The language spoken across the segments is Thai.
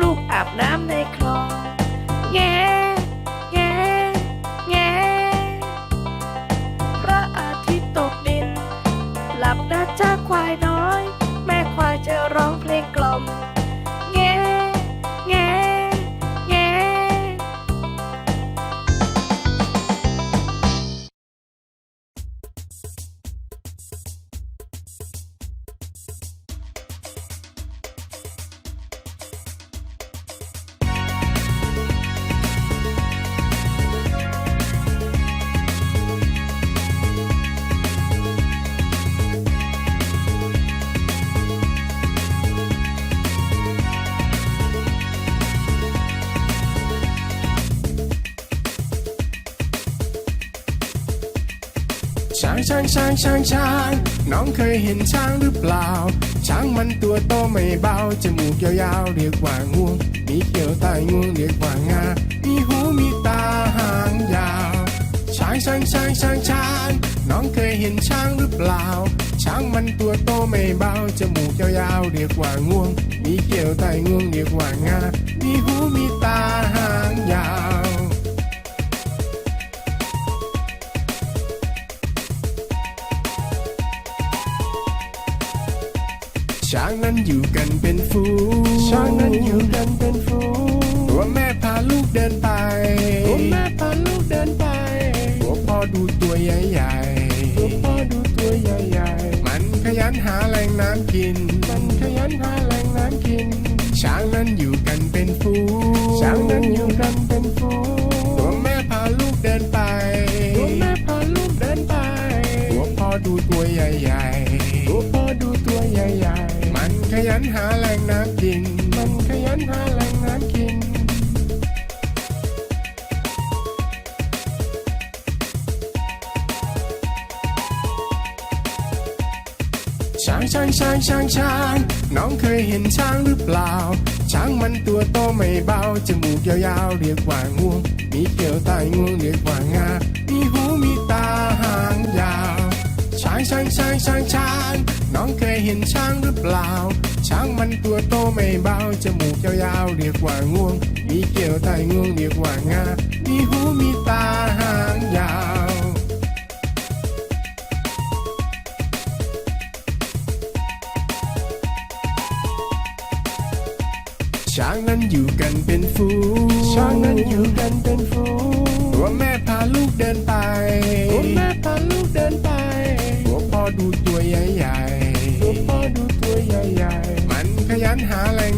ลูกอาบน้ำในคลอง แง่แง่แง่พระอาทิตย์ตกดิน หลับนะจ้าควายน้อย แม่ควายจะร้องเพลงกล่อม ช้างช้างช้าง น้องเคยเห็นช้างหรือเปล่า ช้างมันตัวโตไม่เบา จมูกยาวๆเรียกว่างวง มีเขียวใต้งวงเรียกว่างา มีหูมีตาหางยาว ช้างช้างช้างช้างช้าง น้องเคยเห็นช้างหรือเปล่า ช้างมันตัวโตไม่เบา จมูกยาวๆเรียกว่างวง มีเขียวใต้งวงเรียกว่างา มีหูมีตาหางยาว อยู่กันเป็นฝูงช้างนั้นอยู่กันเป็นฝูงตัวแม่พาลูกเดินไปตัวแม่พาลูกเดินไปตัวพ่อดูตัวใหญ่ๆตัวพ่อดูตัวใหญ่ๆมันขยันหาแหล่งน้ำกิน มันขยันหาแหล่งน้ำกิน ช้างนั้นอยู่กันเป็นฝูงช้างนั้นอยู่กันเป็นฝูงตัวแม่พาลูกเดินไปตัวแม่พาลูกเดินไปตัวพ่อดูตัวใหญ่ๆตัวพ่อดูตัวใหญ่ๆมันข ยันหาแหล่งน้ำกิน มันขยันหาแหล่งน้ำกิน ช้างช้างช้างช้างช้าง น้องเคยเห็นช้างหรือเปล่า ช้างมันตัวโตไม่เบา จมูกยาวๆเรียกว่างวง มีเขียวใต้งวงเรียกว่างา มีหูมีตาหางยาว ช้างช้างช้างช้างช้าง น้องเคยเห็นช้างหรือเปล่า ช้างมันตัวโตไม่เบา จมูกยาวๆเรียกว่างวง มีเขียวใต้งวงเรียกว่างา มีหูมีตาหางยาวช้างนั้นอยู่กันเป็นฝูง ช้างนั้นอยู่กันเป็นฝูง ตัวแม่พาลูกเดินไป ตัวแม่พาลูกเดินไป ตัวพ่อดูตัวใหญ่ๆ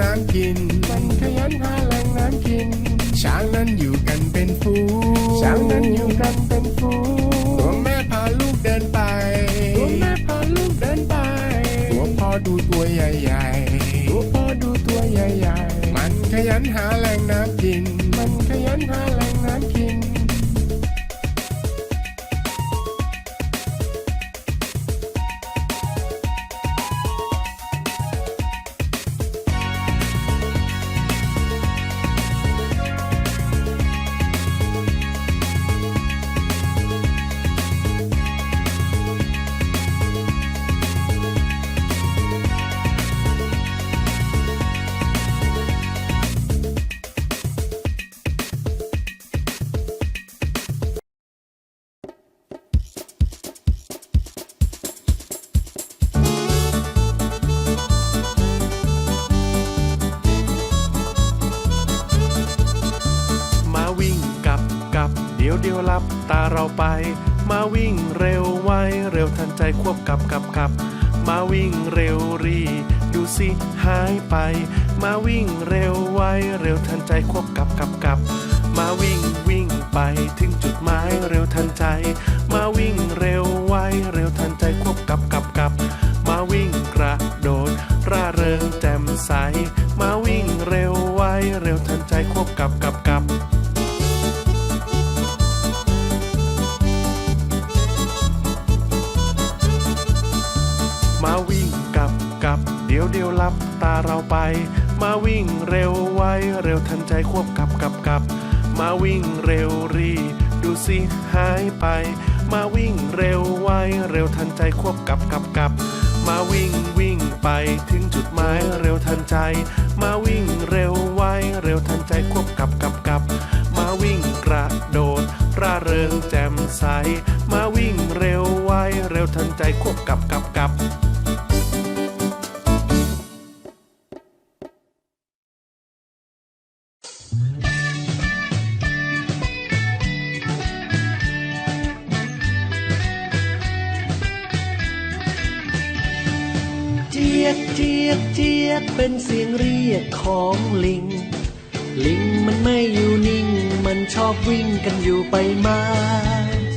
น้ำกิน มันขยันหาแหล่งน้ำกิน ช้างนั้นอยู่กันเป็นฝูงช้างนั้นอยู่กันเป็นฝูงตัวแม่พาลูกเดินไปตัวแม่พาลูกเดินไป ตัวพ่อดูตัวใหญ่ๆตัวพ่อดูตัวใหญ่ๆ มันขยันหาแหล่งน้ำกิน มันขยันหาแหล่งน้ำกิน ตาเราไป มาวิ่งเร็วไวเร็วทันใจควบกับกับกับมาวิ่งเร็วรี ดูสิหายไป มาวิ่งเร็วไวเร็วทันใจควบกับกับกับมาวิ่งวิ่งไปถึงจุดหมายเร็วทันใจ มาวิ่งเร็วไวเร็วทันใจควบกับกับกับมาวิ่งกระโดดร่าเริงแจ่มใส มาวิ่งเร็วไวเร็วทันใจควบกับกับกับ เราไป มาวิ่งเร็วไวเร็วทันใจควบกับกับกับมมาวิ่งเร็วรี ดูสิหายไป มาวิ่งเร็วไวเร็วทันใจควบกับกับกับ มาวิ่งวิ่งไปถึงจุดหมายเร็วทันใจ มาวิ่งเร็วไวเร็วทันใจควบกับกับกับ มาวิ่งกระโดดร่าเริงแจ่มใส มาวิ่งเร็วไวเร็วทันใจควบกับกับกับ ยกเจียกเจียกเป็นเสียงเรียกของลิง ลิงมันไม่อยู่นิ่ง มันชอบวิ่งกันอยู่ไปมา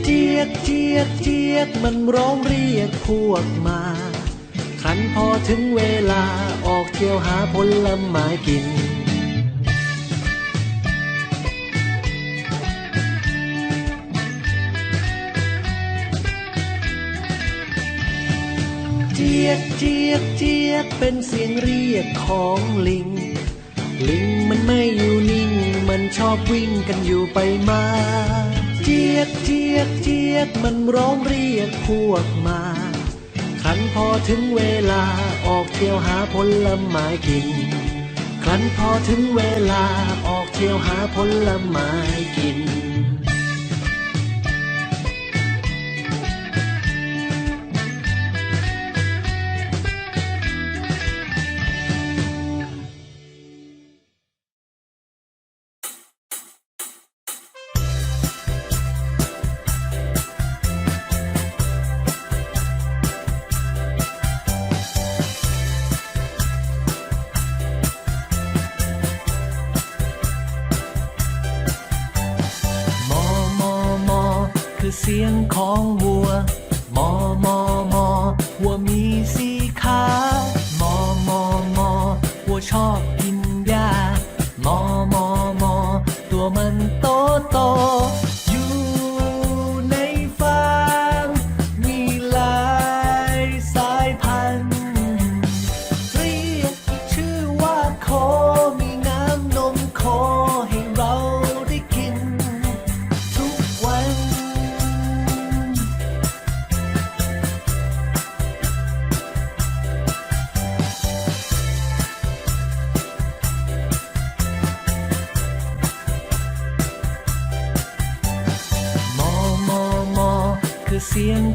เจียกเจียกเจียกมันร้องเรียกพวกมาขันพอถึงเวลาออกเที่ยวหาผลไม้กิน ยกเจียกเจียกเป็นเสียงเรียกของลิง ลิงมันไม่อยู่นิ่ง มันชอบวิ่งกันอยู่ไปมา เจียกเจียกเจียกมันร้องเรียกพวกมาครั้นพอถึงเวลาออกเที่ยวหาผลไม้กินครั้นพอถึงเวลาออกเที่ยวหาผลไม้กิน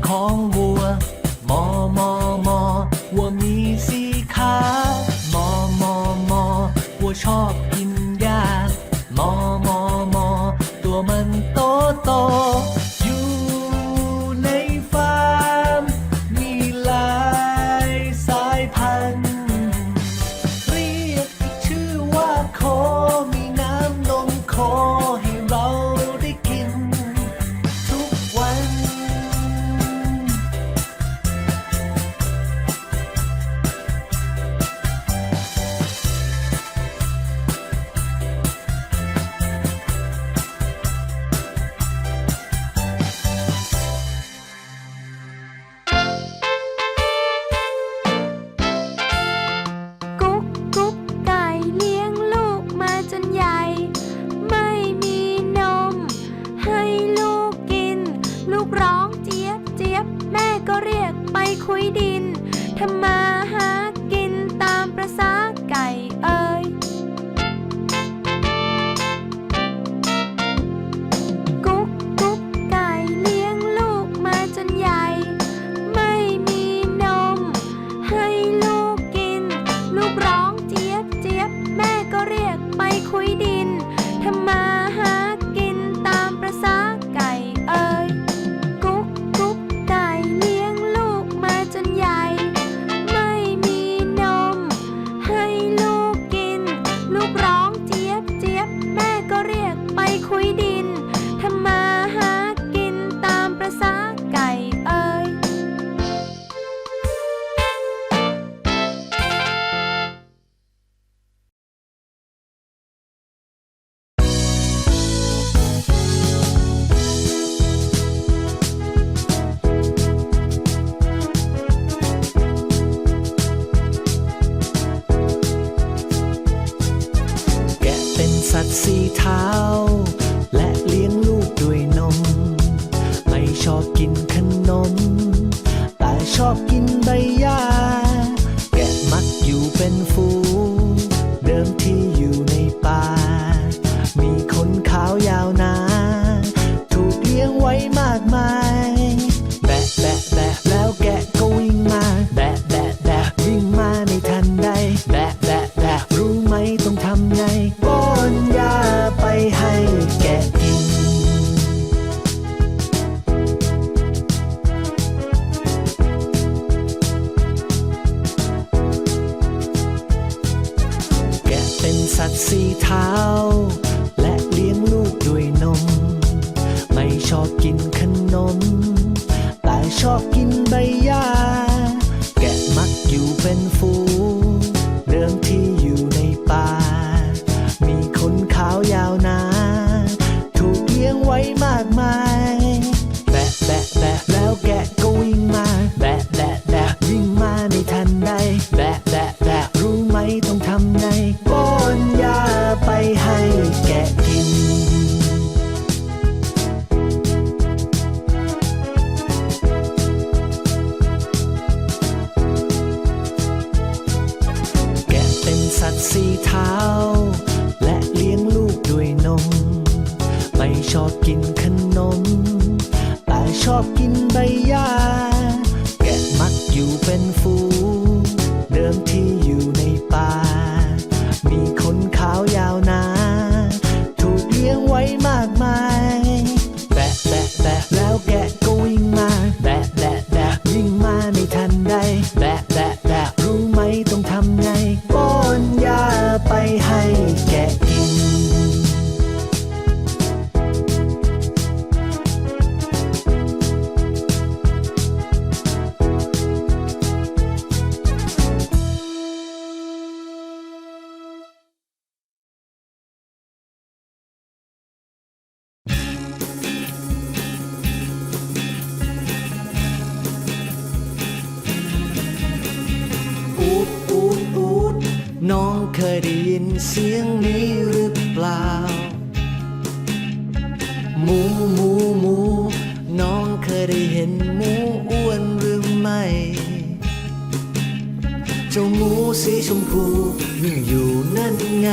ของวัว มอมอมอวัวมีสีขามอมอมอวัวชอบ ยก สีเท้า และเลี้ยงลูกด้วยนม ไม่ชอบกิน น้องเคยได้ยินเสียงนี้หรือเปล่า หมูหมูหมู น้องเคยได้เห็นหมูอ้วนหรือไม่ เจ้าหมูสีชมพูวิ่งอยู่นั่นไง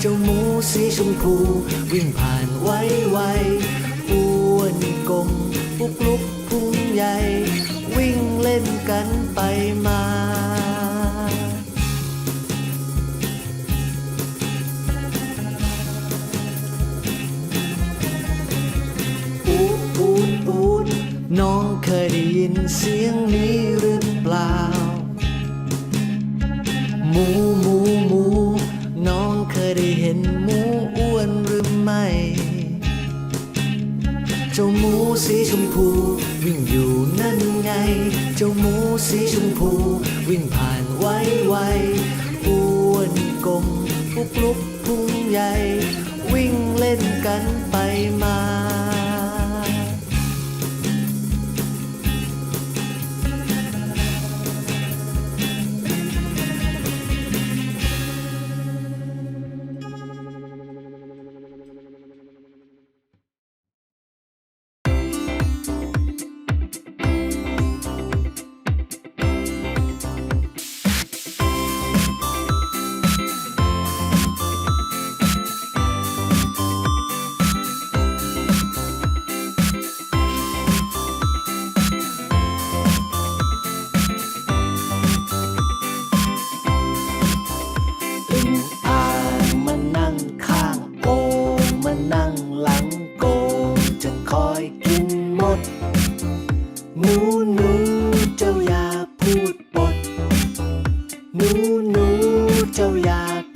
เจ้าหมูสีชมพูวิ่งผ่านไวไวินเสียงนี้หรือเปล่า หมูหมูหมู น้องเคยได้เห็นหมูอ้วนหรือไม่ เจ้าหมูสีชมพู วิ่งอยู่นั่นไง เจ้าหมูสีชมพู วิ่งผ่านไวไวอ้วนกลมปุกลุกพุงใหญ่ วิ่งเล่นกันไปมา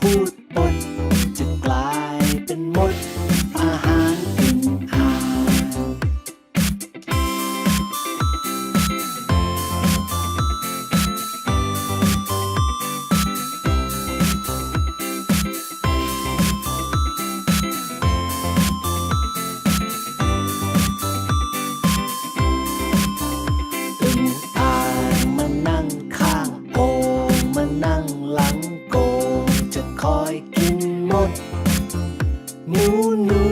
พูด no.